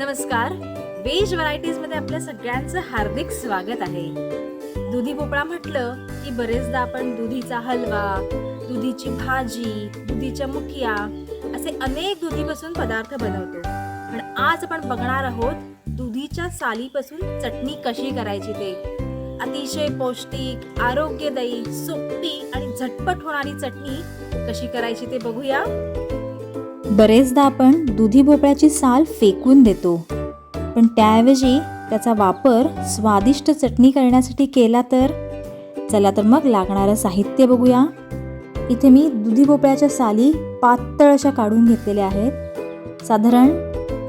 नमस्कार. वेज व्हरायटीजमध्ये आपल्या सगळ्यांचं हार्दिक स्वागत आहे. दुधी भोपळा म्हटलं की बरेचदा आपण दुधीचा हलवा दुधीची भाजी दुधीच्या मुखिया असे अनेक दुधीपासून पदार्थ बनवतो. पण आज आपण बघणार आहोत दुधीच्या सालीपासून चटणी कशी करायची ते. अतिशय पौष्टिक आरोग्यदायी सोपी आणि झटपट होणारी चटणी कशी करायची ते बघूया. बरेचदा आपण दुधी भोपळ्याची साल फेकून देतो. पण त्याऐवजी त्याचा वापर स्वादिष्ट चटणी करण्यासाठी केला तर? चला तर मग लागणारं साहित्य बघूया. इथे मी दुधी भोपळ्याच्या साली पातळ अशा काढून घेतलेल्या आहेत. साधारण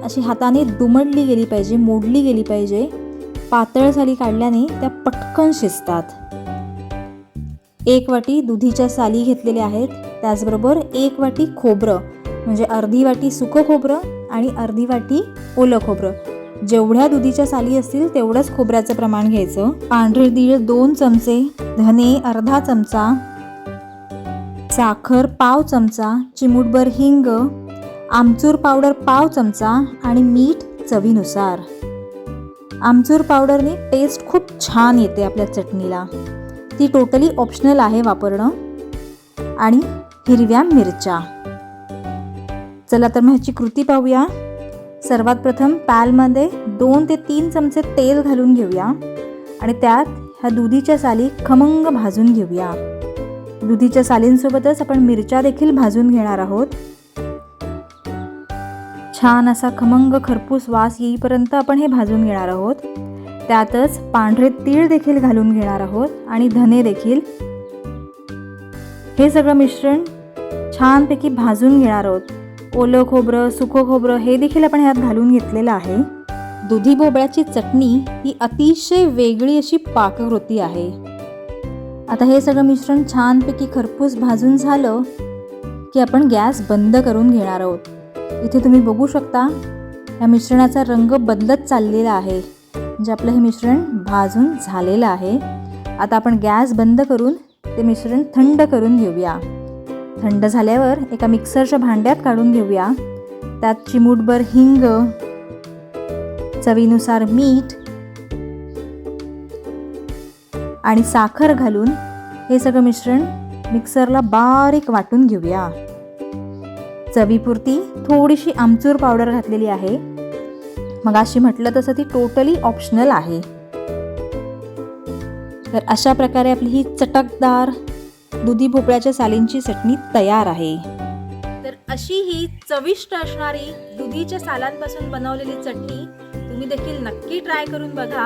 अशी हाताने दुमडली गेली पाहिजे मोडली गेली पाहिजे. पातळ साली काढल्याने त्या पटकन शिजतात. एक वाटी दुधीच्या साली घेतलेल्या आहेत. त्याचबरोबर एक वाटी खोबरं. म्हणजे अर्धी वाटी सुकं खोबरं आणि अर्धी वाटी ओलं खोबरं. जेवढ्या दुधीच्या साली असतील तेवढंच खोबऱ्याचं प्रमाण घ्यायचं. पांढरे तीळ दोन चमचे धने अर्धा चमचा साखर पाव चमचा चिमूटभर हिंग आमचूर पावडर पाव चमचा आणि मीठ चवीनुसार. आमचूर पावडरने टेस्ट खूप छान येते आपल्या चटणीला. ती टोटली ऑप्शनल आहे वापरणं. आणि हिरव्या मिरच्या. चला तर मग ह्याची कृती पाहूया. सर्वात प्रथम पॅलमध्ये दोन ते तीन चमचे तेल घालून घेऊया. आणि त्यात ह्या दुधीच्या साली खमंग भाजून घेऊया. दुधीच्या सालींसोबतच आपण मिरच्या देखील भाजून घेणार आहोत. छान असा खमंग खरपूस वास येईपर्यंत आपण हे भाजून घेणार आहोत. त्यातच पांढरे तीळ देखील घालून घेणार आहोत आणि धने देखील. हे सगळं मिश्रण छानपैकी भाजून घेणार आहोत. ओलं खोबरं सुकं खोबरं हे देखील आपण ह्यात घालून घेतलेलं आहे. दुधी भोपळ्याची चटणी ही अतिशय वेगळी अशी पाककृती आहे. आता हे सगळं मिश्रण छानपैकी खरपूस भाजून झालं की आपण गॅस बंद करून घेणार आहोत. इथे तुम्ही बघू शकता या मिश्रणाचा रंग बदलत चाललेला आहे. म्हणजे आपलं हे मिश्रण भाजून झालेलं आहे. आता आपण गॅस बंद करून ते मिश्रण थंड करून घेऊया. थंड झाल्यावर एका मिक्सरच्या भांड्यात काढून घेऊया. त्यात चिमूटभर हिंग चवीनुसार मीठ आणि साखर घालून हे सगळं मिश्रण मिक्सरला बारीक वाटून घेऊया. चवीपुरती थोडीशी आमचूर पावडर घातलेली आहे. मग अशी म्हटलं तसं ती टोटली ऑप्शनल आहे. तर अशा प्रकारे आपली ही चटकदार दुधी भोपळ्याच्या सालींची चटणी तयार आहे. तर अशी ही चविष्ट असणारी दुधीच्या सालांपासून बनवलेली चटणी तुम्ही देखील नक्की ट्राय करून बघा.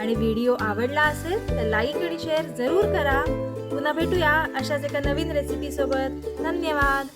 आणि व्हिडिओ आवडला असेल तर लाईक आणि शेअर जरूर करा. पुन्हा भेटूया अशाच एका नवीन रेसिपी सोबत. धन्यवाद.